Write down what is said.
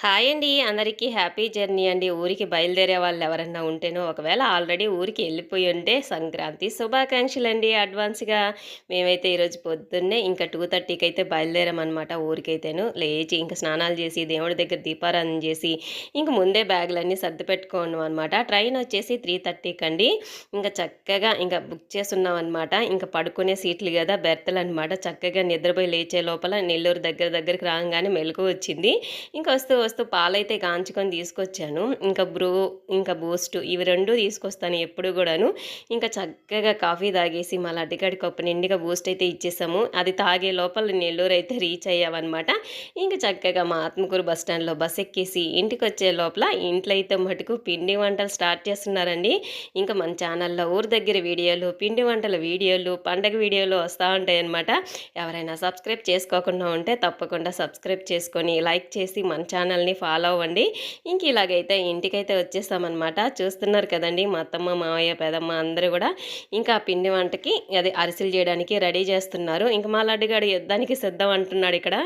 Hi అండి. అందరికీ happy journey అండి. ఊరికి బయలుదేరే వాళ్ళు ఎవరన్నా ఉంటేనో ఒకవేళ ఆల్రెడీ ఊరికి వెళ్ళిపోయి ఉంటే సంక్రాంతి శుభాకాంక్షలు అండి అడ్వాన్స్గా. మేమైతే ఈరోజు పొద్దున్నే ఇంకా టూ థర్టీకి అయితే బయలుదేరామన్నమాట ఊరికైతేను. లేచి ఇంకా స్నానాలు చేసి దేవుడి దగ్గర దీపారాధన చేసి ఇంకా ముందే బ్యాగులన్నీ సర్ది పెట్టుకోండి అనమాట ట్రైన్ వచ్చేసి త్రీ థర్టీకి అండి ఇంకా చక్కగా ఇంకా బుక్ చేస్తున్నాం అనమాట ఇంకా పడుకునే సీట్లు కదా బెర్తలు అనమాట చక్కగా నిద్రపోయి లేచే లోపల నెల్లూరు దగ్గర దగ్గరికి రాగానే మెలకు వచ్చింది. ఇంకా వస్తూ తీసుకొస్తూ పాలైతే కాంచుకొని తీసుకొచ్చాను. ఇంకా బ్రూ ఇంకా బూస్ట్ ఇవి రెండు తీసుకొస్తాను ఎప్పుడు కూడాను. ఇంకా చక్కగా కాఫీ తాగేసి మా లడ్డికాడి కప్పు నిండిగా బూస్ట్ అయితే ఇచ్చేసాము. అది తాగే లోపల నెల్లూరు అయితే రీచ్ అయ్యామన్నమాట ఇంకా చక్కగా మా ఆత్మకూరు బస్ స్టాండ్లో బస్ ఎక్కేసి ఇంటికి వచ్చే లోపల ఇంట్లో అయితే మటుకు పిండి వంటలు స్టార్ట్ చేస్తున్నారండి. ఇంకా మన ఛానల్లో ఊరి దగ్గర వీడియోలు పిండి వంటల వీడియోలు పండగ వీడియోలు వస్తూ ఉంటాయనమాట ఎవరైనా సబ్స్క్రైబ్ చేసుకోకుండా ఉంటే తప్పకుండా సబ్స్క్రైబ్ చేసుకొని లైక్ చేసి మన ఛానల్ ఛానల్ని ఫాలో అవ్వండి. ఇంక ఇలాగైతే ఇంటికైతే వచ్చేస్తామన్నమాట. చూస్తున్నారు కదండి మా అత్తమ్మ మావయ్య పెదమ్మ అందరూ కూడా ఇంకా పిండి వంటకి అదే అరిసెలు చేయడానికి రెడీ చేస్తున్నారు. ఇంకా మా లడ్డుగాడు యుద్ధానికి సిద్ధం అంటున్నాడు ఇక్కడ.